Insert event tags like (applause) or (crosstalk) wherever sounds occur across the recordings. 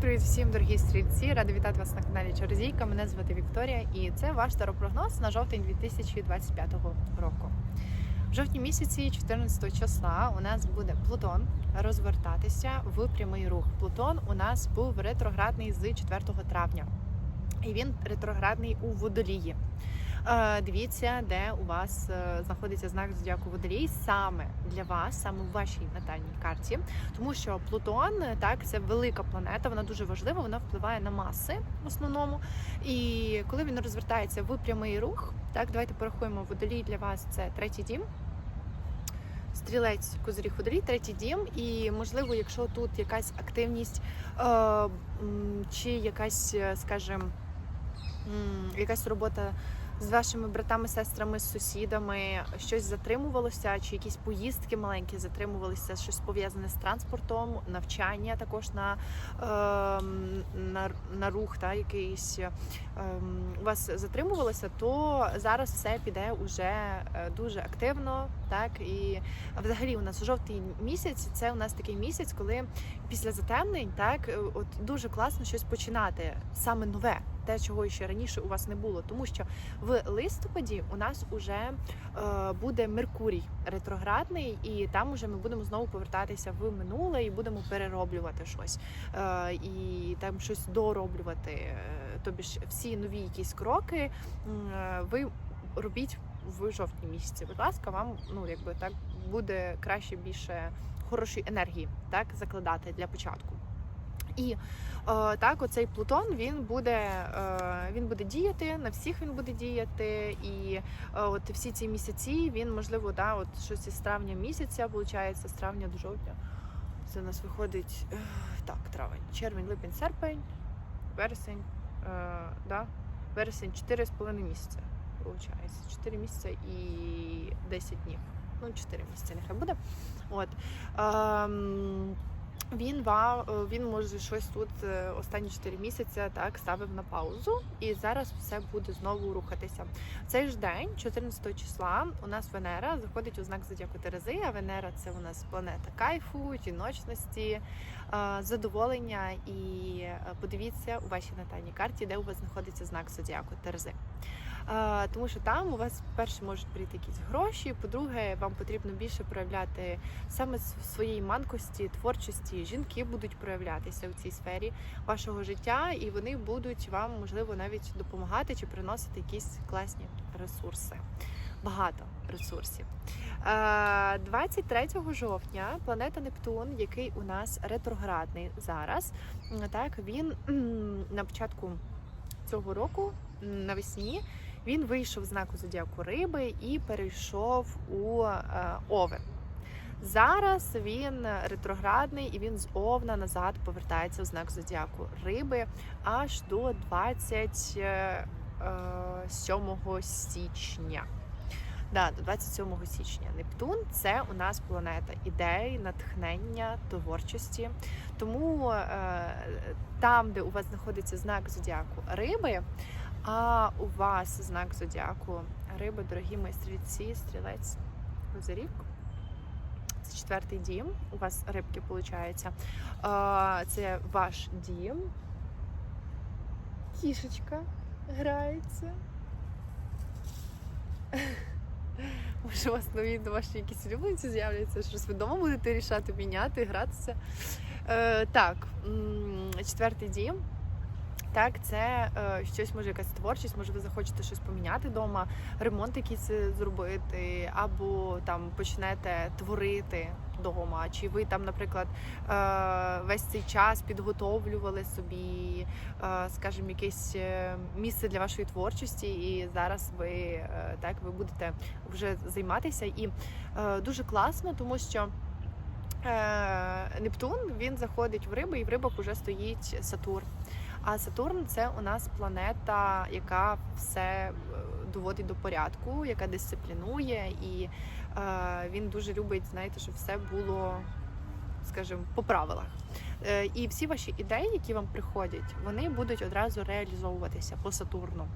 Привіт-привіт всім, дорогі стрільці! Рада вітати вас на каналі Черзійка. Мене звати Вікторія, і це ваш старопрогноз на жовтень 2025 року. В жовтні місяці, 14 числа, у нас буде Плутон розвертатися в прямий рух. Плутон у нас був ретроградний з 4 травня, і він ретроградний у водолії. Е, Дивіться, де у вас е, знаходиться знак зодіаку водолій саме для вас, саме в вашій натальній карті, тому що Плутон так це велика планета, вона дуже важлива, вона впливає на маси в основному. І коли він розвертається в прямий рух, так давайте порахуємо водолій для вас це третій дім. Стрілець козиріг водолій, третій дім, і можливо, якщо тут якась активність е, чи якась, е, скажімо, якась робота з вашими братами, сестрами, з сусідами, щось затримувалося, чи якісь поїздки маленькі затримувалися, щось пов'язане з транспортом, навчання також на, ем, на, на рух, та, якийсь ем, у вас затримувалося, то зараз все піде уже е, дуже активно. Так? І взагалі у нас жовтий місяць це у нас такий місяць, коли після затемнень так е, от дуже класно щось починати, саме нове, те, чого ще раніше у вас не було, тому що в листопаді у нас уже е, буде Меркурій ретроградний, і там уже ми будемо знову повертатися в минуле і будемо перероблювати щось е, і там щось дороблювати. Е, Тобі ж всі нові якісь кроки ви робіть в жовтні місяці. Будь ласка, вам ну якби так буде краще більше хорошої енергії, так закладати для початку. І е, так, оцей Плутон він буде е, він буде діяти на всіх. Він буде діяти, і е, от всі ці місяці він можливо, да, от щось із травня місяця, виходить, з травня до жовтня. Це у нас виходить так, травень, червень, липень, серпень, вересень, да, вересень 4,5 місяця. Виходить, 4 місяця і 10 днів. Ну, 4 місяці нехай буде. От. Ем, він ва- е, він може щось тут е, останні 4 місяці так ставив на паузу, і зараз все буде знову рухатися. Цей ж день, 14 числа, у нас Венера заходить у знак зодіаку Терези. А Венера це у нас планета кайфу, жіночності, е, задоволення. І подивіться у вашій натальній карті, де у вас знаходиться знак зодіаку Терези. Тому що там у вас, перше, можуть прийти якісь гроші. По-друге, вам потрібно більше проявляти саме своєї манкості, творчості. Жінки будуть проявлятися в цій сфері вашого життя, і вони будуть вам, можливо, навіть допомагати чи приносити якісь класні ресурси. Багато ресурсів. Е, 23 жовтня планета Нептун, який у нас ретроградний зараз, так він на початку цього року навесні він вийшов з знаку зодіаку риби і перейшов у е, овен. Зараз він ретроградний і він з овна назад повертається в знак зодіаку риби аж до 27 січня. Да, до 27 січня. Нептун це у нас планета ідей, натхнення, творчості. Тому е, там, де у вас знаходиться знак зодіаку риби, а у вас знак зодіаку риби, дорогі мої стрільці, стрілець, козиріг. Це четвертий дім. У вас рибки виходить. Це ваш дім. Кішечка грається. (laughs) Може, у вас нові домашні якісь улюбленці з'являться, щось ви будете рішати, міняти, гратися. Е, так, четвертий дім. Так, це е, щось може якась творчість, може ви захочете щось поміняти вдома, ремонт якийсь е, зробити, або там почнете творити вдома. Чи ви там, наприклад, е, весь цей час підготовлювали собі, е, скажімо, якесь е, місце для вашої творчості, і зараз ви е, так ви будете вже займатися. І е, дуже класно, тому що. Е, Нептун він заходить в риби, і в рибах вже стоїть Сатурн. А Сатурн це у нас планета, яка все е, доводить до порядку, яка дисциплінує, і е, він дуже любить, знаєте, щоб все було, скажімо, по правилах. Е, І всі ваші ідеї, які вам приходять, вони будуть одразу реалізовуватися по Сатурну.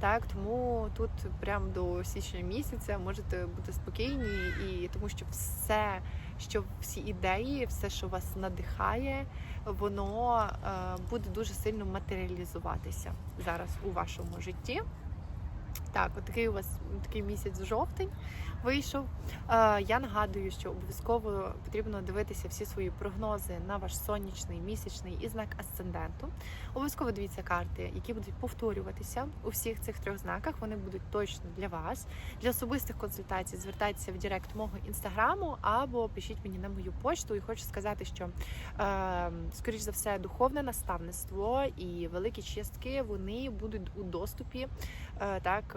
Так, тому тут прямо до січня місяця можете бути спокійні, і тому що все, що всі ідеї, все, що вас надихає, воно е, буде дуже сильно матеріалізуватися зараз у вашому житті. Так, от такий у вас такий місяць жовтень вийшов. Е, Я нагадую, що обов'язково потрібно дивитися всі свої прогнози на ваш сонячний, місячний і знак асценденту. Обов'язково дивіться карти, які будуть повторюватися у всіх цих трьох знаках. Вони будуть точно для вас. Для особистих консультацій звертайтеся в Директ мого інстаграму або пишіть мені на мою почту. І хочу сказати, що е, скоріш за все духовне наставництво і великі чистки вони будуть у доступі. Е, так.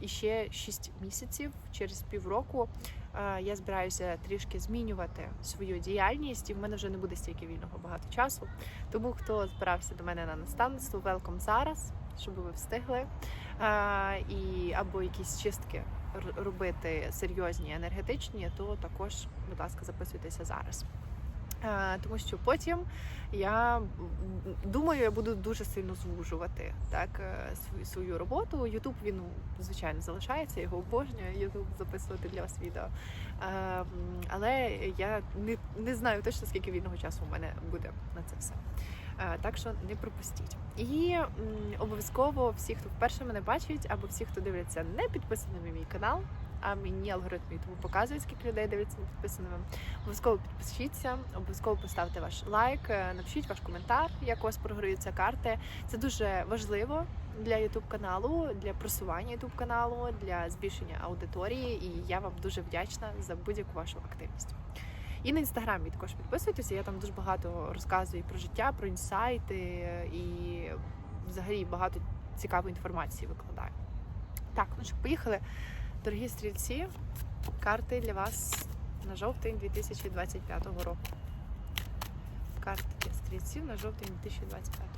І ще 6 місяців через півроку е, я збираюся трішки змінювати свою діяльність, і в мене вже не буде стільки вільного багато часу. Тому хто збирався до мене на наставництво, велком зараз, щоб ви встигли. Е, І або якісь чистки робити серйозні, енергетичні, то також, будь ласка, записуйтеся зараз. Е, Тому що потім я думаю, я буду дуже сильно звужувати так е, свою свою роботу. Ютуб він звичайно залишається, його обожнюю. Ютуб записувати для вас відео. Е, Але я не, не знаю точно скільки вільного часу у мене буде на це все. Е, Так що не пропустіть. І обов'язково всі, хто вперше мене бачить, або всі, хто дивляться не підписаними на мій канал. А мені алгоритм YouTube показує, скільки людей дивляться не підписаними. Обов'язково підпишіться, обов'язково поставте ваш лайк, е, напишіть ваш коментар, як у вас програються карти. Це дуже важливо для YouTube каналу, для просування YouTube каналу, для збільшення аудиторії. І я вам дуже вдячна за будь-яку вашу активність. І на інстаграмі також підписуйтеся. Я там дуже багато розказую про життя, про інсайти е, і взагалі багато цікавої інформації викладаю. Так, ну що, поїхали. Дорогі стрільці, карти для вас на жовтень 2025 року. Карти для стрільців на жовтень 2025. Так.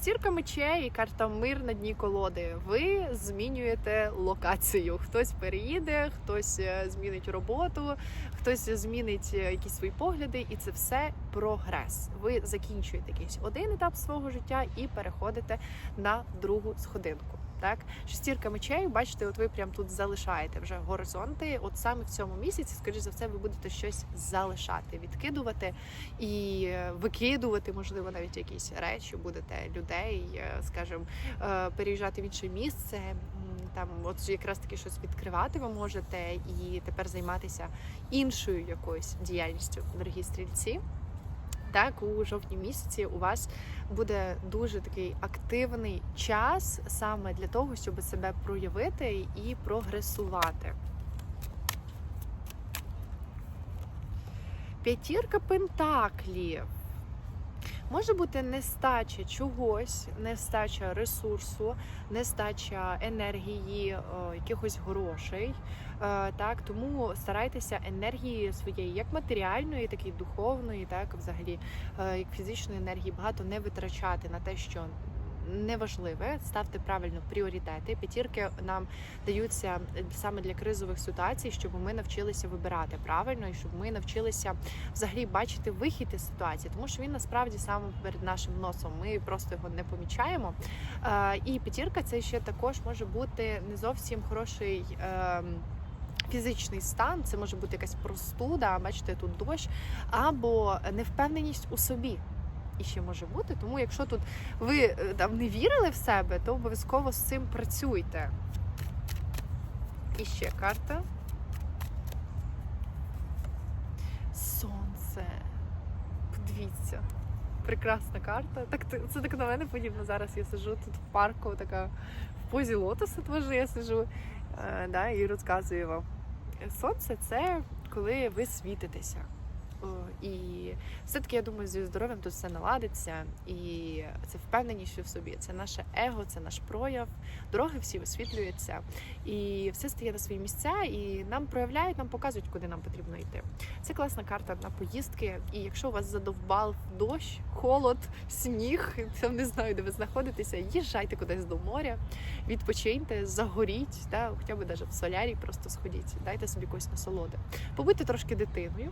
Шестірка мечей і карта мир на дні колоди. Ви змінюєте локацію. Хтось переїде, хтось е, змінить роботу, хтось змінить е, якісь свої погляди, і це все прогрес. Ви закінчуєте якийсь один етап свого життя і переходите на другу сходинку. Так, шестірка мечей, бачите, от ви прям тут залишаєте вже горизонти. От саме в цьому місяці, скоріш за все, ви будете щось залишати, відкидувати і е, викидувати, можливо, навіть якісь речі, будете людей, е, скажімо, е, переїжджати в інше місце. Там, от якраз таки щось відкривати ви можете, і тепер займатися іншою якоюсь діяльністю, дорогі стрільці. Так, у жовтні місяці у вас буде дуже такий активний час саме для того, щоб себе проявити і прогресувати. П'ятірка пентаклів. Може бути нестача чогось, нестача ресурсу, нестача енергії, е, якихось грошей. Е, Так, тому старайтеся енергії своєї, як матеріальної, так і духовної, так взагалі е, як фізичної енергії, багато не витрачати на те, що неважливе. Ставте правильно пріоритети. П'ятірки нам даються саме для кризових ситуацій, щоб ми навчилися вибирати правильно і щоб ми навчилися взагалі бачити вихід із ситуації, тому що він насправді саме перед нашим носом. Ми просто його не помічаємо. Е, І п'ятірка це ще також може бути не зовсім хороший. ем, Фізичний стан, це може бути якась простуда, бачите, тут дощ, або невпевненість у собі. І ще може бути. Тому, якщо тут ви е, там не вірили в себе, то обов'язково з цим працюйте. І ще карта. Сонце. Подивіться. Прекрасна карта. Так це так на мене подібно. Зараз я сиджу тут в парку, така в позі лотоса теж я сиджу е, да, і розказую вам. Сонце це коли ви світитеся. І все-таки я думаю, зі здоров'ям тут все наладиться, і це впевненість в собі. Це наше его, це наш прояв. Дороги всі висвітлюються, і все стає на свої місця, і нам проявляють, нам показують, куди нам потрібно йти. Це класна карта на поїздки. І якщо у вас задовбав дощ, холод, сніг, там не знаю, де ви знаходитеся, їжджайте кудись до моря, відпочиньте, загоріть, да, хоча б навіть в солярій просто сходіть, дайте собі якоїсь насолоди. Побудьте трошки дитиною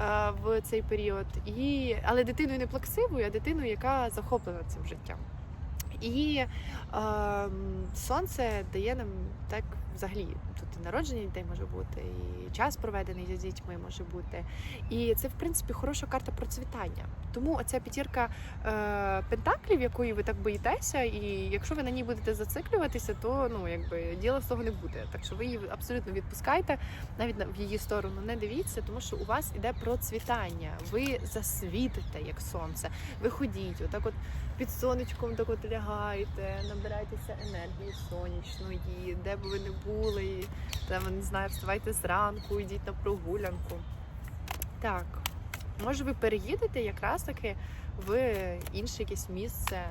е, в цей період, і, але дитиною не плаксивою, а дитиною, яка захоплена цим життям. І е, сонце дає нам так взагалі. Тут і народження дітей може бути, і час проведений з дітьми може бути. І це, в принципі, хороша карта процвітання. Тому оця п'ятірка е, пентаклів, якої ви так боїтеся, і якщо ви на ній будете зациклюватися, то ну якби діла з того не буде. Так що ви її абсолютно відпускайте, навіть на- в її сторону не дивіться, тому що у вас іде процвітання. Ви засвітите як сонце. Ви ходіть, отак от під сонечком так от лягаєте, набирайтеся енергії сонячної, де б ви не були, і, там, не знаю, вставайте зранку, йдіть на прогулянку. Так, може ви переїдете якраз таки в інше якесь місце, е,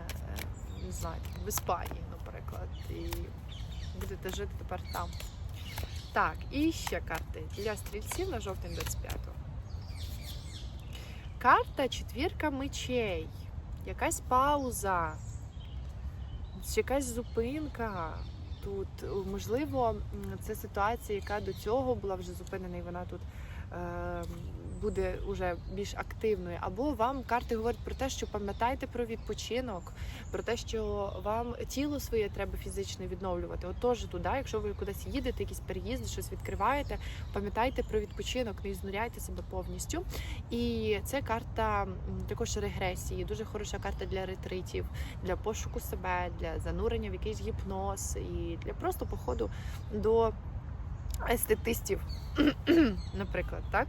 не знаю, в Іспанії, наприклад, і будете жити тепер там. Так, і ще карти для стрільців на жовтень 25-го. Карта четвірка мечей. Якась пауза, якась зупинка тут. Можливо, це ситуація, яка до цього була вже зупинена, і вона тут е, буде уже більш активною. Або вам карти говорять про те, що пам'ятайте про відпочинок, про те, що вам тіло своє треба фізично відновлювати. Отож, туди, якщо ви кудись їдете, якісь переїзди, щось відкриваєте, пам'ятайте про відпочинок, не ізнуряйте себе повністю. І це карта також регресії, дуже хороша карта для ретритів, для пошуку себе, для занурення в якийсь гіпноз і для просто походу до естетистів, (clears throat) наприклад, так?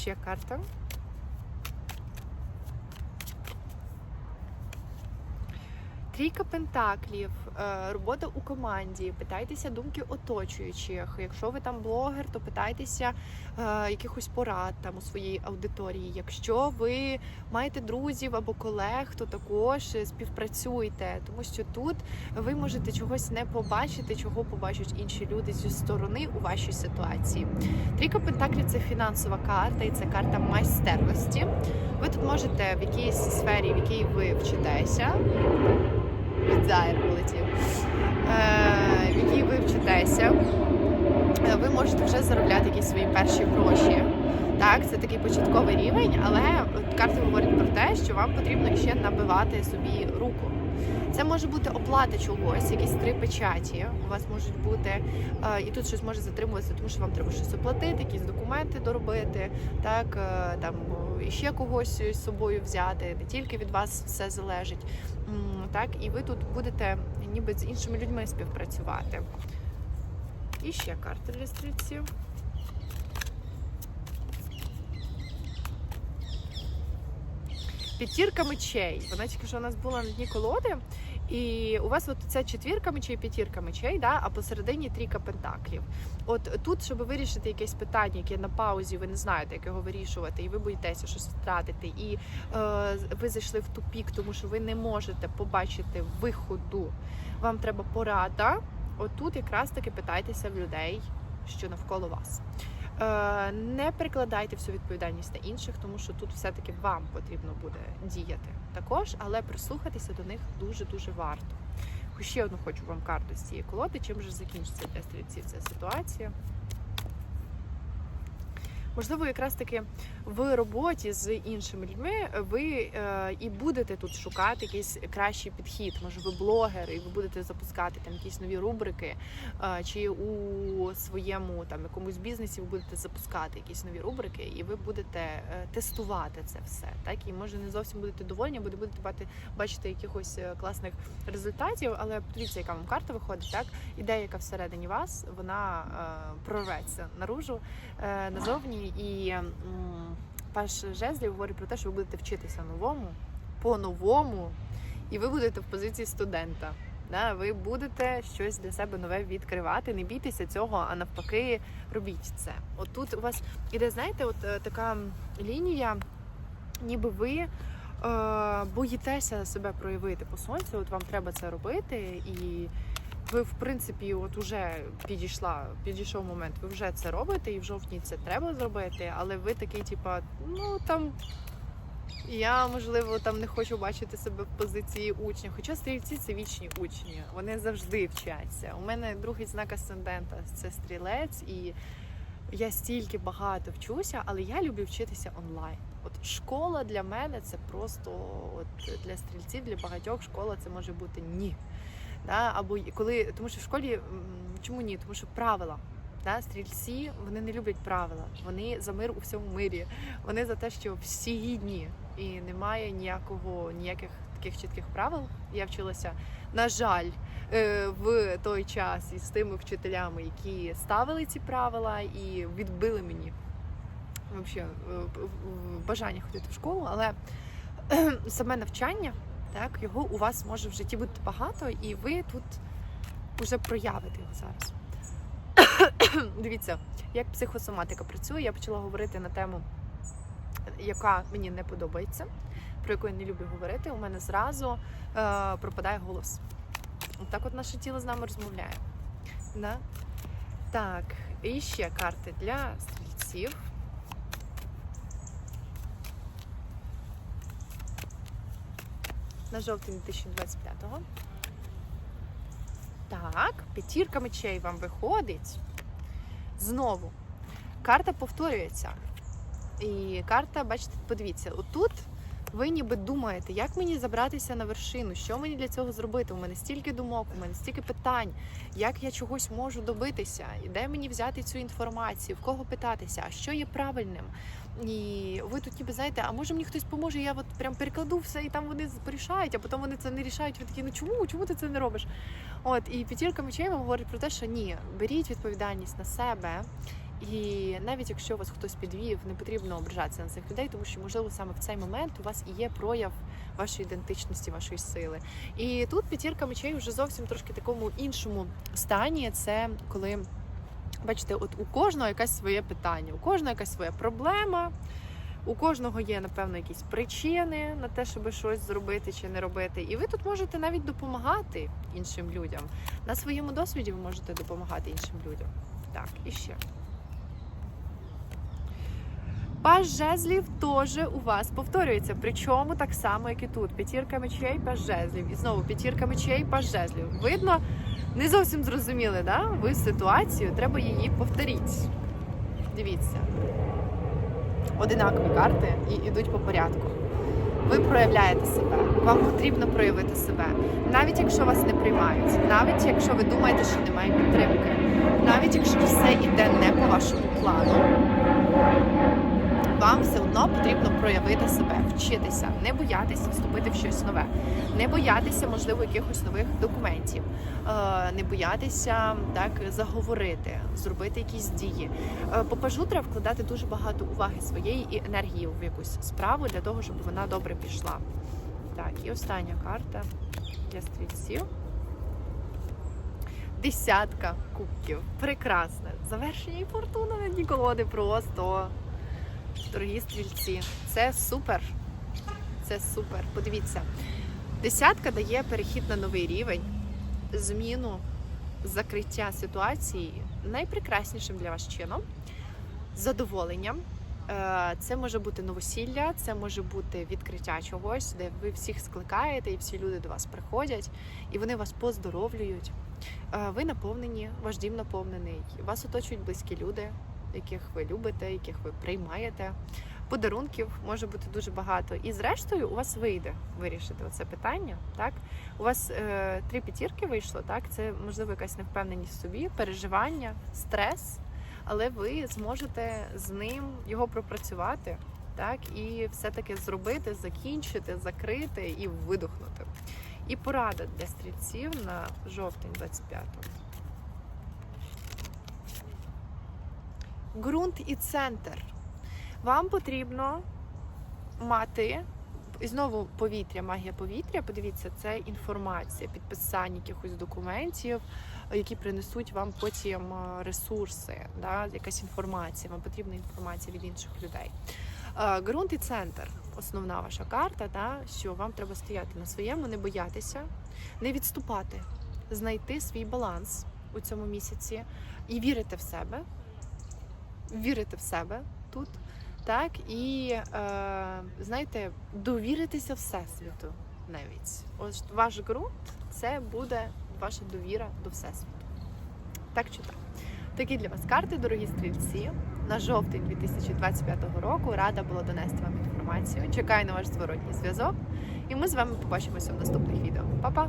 І ще карта. Трійка пентаклів, е, робота у команді. Питайтеся думки оточуючих. Якщо ви там блогер, то питайтеся е, якихось порад там у своїй аудиторії. Якщо ви маєте друзів або колег, то також співпрацюйте, тому що тут ви можете чогось не побачити, чого побачать інші люди зі сторони у вашій ситуації. Трійка пентаклів це фінансова карта, і це карта майстерності. Ви тут можете в якійсь сфері, в якій ви вчитеся. Відзайр полетів. Е, в якій ви вчитеся, е, ви можете вже заробляти якісь свої перші гроші. Так, це такий початковий рівень, але карти говорять про те, що вам потрібно ще набивати собі. Це може бути оплата чогось, якісь три печаті. У вас можуть бути, е, і тут щось може затримуватися, тому що вам треба щось оплатити, якісь документи доробити, так е, там і ще когось з собою взяти. Не тільки від вас все залежить. Так, і ви тут будете ніби з іншими людьми співпрацювати. І ще карта для стрільців. П'ятірка мечей. Вона тільки що у нас була на дні колоди. І у вас от ця четвірка мечей, п'ятірка мечей, да, а посередині трійка пентаклів. От тут, щоб вирішити якесь питання, яке на паузі, ви не знаєте, як його вирішувати, і ви боїтеся щось втратити, і е, ви зайшли в тупік, тому що ви не можете побачити виходу. Вам треба порада. От тут якраз таки питайтеся в людей, що навколо вас. Е, не перекладайте всю відповідальність на інших, тому що тут все-таки вам потрібно буде діяти також, але прислухатися до них дуже дуже варто. Ще одну хочу вам карту з цієї колоди. Чим же закінчиться для стрільців ця ситуація? Можливо, якраз таки в роботі з іншими людьми ви е, і будете тут шукати якийсь кращий підхід. Може, ви блогер, і ви будете запускати там якісь нові рубрики, е, чи у своєму там якомусь бізнесі ви будете запускати якісь нові рубрики, і ви будете е, тестувати це все. Так і може не зовсім будете довольні, або не будете бачити якихось класних результатів. Але подивіться, яка вам карта виходить, так ідея, яка всередині вас, вона прорветься наружу назовні. І паш жезлів говорить про те, що ви будете вчитися новому, по-новому, і ви будете в позиції студента. Да? Ви будете щось для себе нове відкривати. Не бійтеся цього, а навпаки, робіть це. От тут у вас іде, знаєте, от е, така лінія, ніби ви е, боїтеся себе проявити по сонцю. От вам треба це робити, і ви, в принципі, от уже підійшла, підійшов момент, ви вже це робите, і в жовтні це треба зробити, але ви такий, типа, ну там. Я можливо там не хочу бачити себе в позиції учня. Хоча стрільці це вічні учні, вони завжди вчаться. У мене другий знак асцендента це стрілець, і я стільки багато вчуся, але я люблю вчитися онлайн. От школа для мене це просто от для стрільців, для багатьох школа це може бути ні. Да? Або коли, тому що в школі чому ні? Тому що правила. Да? Стрільці вони не люблять правила, вони за мир у всьому мирі. Вони за те, що всі гідні і немає ніякого ніяких таких чітких правил. Я вчилася, на жаль, е, в той час із тими вчителями, які ставили ці правила і відбили мені вообще, е, бажання ходити в школу, але (clears throat) саме навчання, так, його у вас може в житті бути багато, і ви тут вже проявите його зараз. (coughs) Дивіться, як психосоматика працює. Я почала говорити на тему, яка мені не подобається, про яку я не люблю говорити. У мене зразу е, пропадає голос. От Так от наше тіло з нами розмовляє. Да? Так, і ще карти для стрільців. На жовтень 2025-го. Так, п'ятірка мечей вам виходить. Знову. Карта повторюється. І карта, бачите, подивіться, отут ви ніби думаєте, як мені забратися на вершину, що мені для цього зробити? У мене стільки думок, у мене стільки питань, як я чогось можу добитися, і де мені взяти цю інформацію, в кого питатися, а що є правильним. І ви тут ніби знаєте, а може мені хтось поможе, я от прям перекладу все, і там вони порішають, а потім вони це не рішають. Ви такі, ну чому? Чому ти це не робиш? От і п'ятірка мечей вам говорить про те, що ні, беріть відповідальність на себе. І навіть якщо вас хтось підвів, не потрібно ображатися на цих людей, тому що можливо саме в цей момент у вас і є прояв вашої ідентичності, вашої сили. І тут п'ятірка мечей вже зовсім трошки такому іншому стані. Це коли бачите, от у кожного якась своє питання, у кожного якась своя проблема. У кожного є, напевно, якісь причини на те, щоб щось зробити чи не робити. І ви тут можете навіть допомагати іншим людям. На своєму досвіді ви можете допомагати іншим людям. Так, і ще. Паж жезлів теж у вас повторюється. Причому так само, як і тут. П'ятірка мечей, паж жезлів. І знову п'ятірка мечей, паж жезлів. Видно, не зовсім зрозуміли, да? Ви ситуацію, треба її повторити. Дивіться. Одинакові карти і йдуть по порядку. Ви проявляєте себе, вам потрібно проявити себе. Навіть якщо вас не приймають, навіть якщо ви думаєте, що немає підтримки, навіть якщо все йде не по вашому плану, вам все одно потрібно проявити себе, вчитися, не боятися вступити в щось нове, не боятися, можливо, якихось нових документів, е, не боятися так заговорити, зробити якісь дії. Е, По пажу треба вкладати дуже багато уваги своєї і енергії в якусь справу для того, щоб вона добре пішла. Так, і остання карта для стрільців. Десятка кубків. Прекрасне. Завершення і фортуна на дні колоди просто. Дорогі стрільці, це супер. Це супер. Подивіться. Десятка дає перехід на новий рівень, зміну, закриття ситуації найпрекраснішим для вас чином, задоволенням. Е, Це може бути новосілля, це може бути відкриття чогось, де ви всіх скликаєте, і всі люди до вас приходять, і вони вас поздоровлюють. Е, Ви наповнені, ваш дім наповнений, вас оточують близькі люди, яких ви любите, яких ви приймаєте. Подарунків може бути дуже багато. І зрештою у вас вийде вирішити оце питання. Так, у вас е, три п'ятірки вийшло. Так, це можливо якась невпевненість в собі, переживання, стрес, але ви зможете з ним його пропрацювати. Так, і все-таки зробити, закінчити, закрити і видохнути. І порада для стрільців на жовтень 25-го. Ґрунт і центр. Вам потрібно мати І знову повітря, магія повітря. Подивіться, це інформація, підписання якихось документів, які принесуть вам потім е, ресурси, да, якась інформація. Вам потрібна інформація від інших людей. Е, Ґрунт і центр основна ваша карта, да, що вам треба стояти на своєму, не боятися, не відступати, знайти свій баланс у цьому місяці і вірити в себе, вірити в себе тут. Так, і е, знаєте, довіритися Всесвіту навіть. Ось ваш ґрунт це буде ваша довіра до Всесвіту. Так чи так? Такі для вас карти, дорогі стрільці. На жовтень 2025 року рада була донести вам інформацію. Чекаю на ваш зворотній зв'язок. І ми з вами побачимося в наступних відео. Па-па!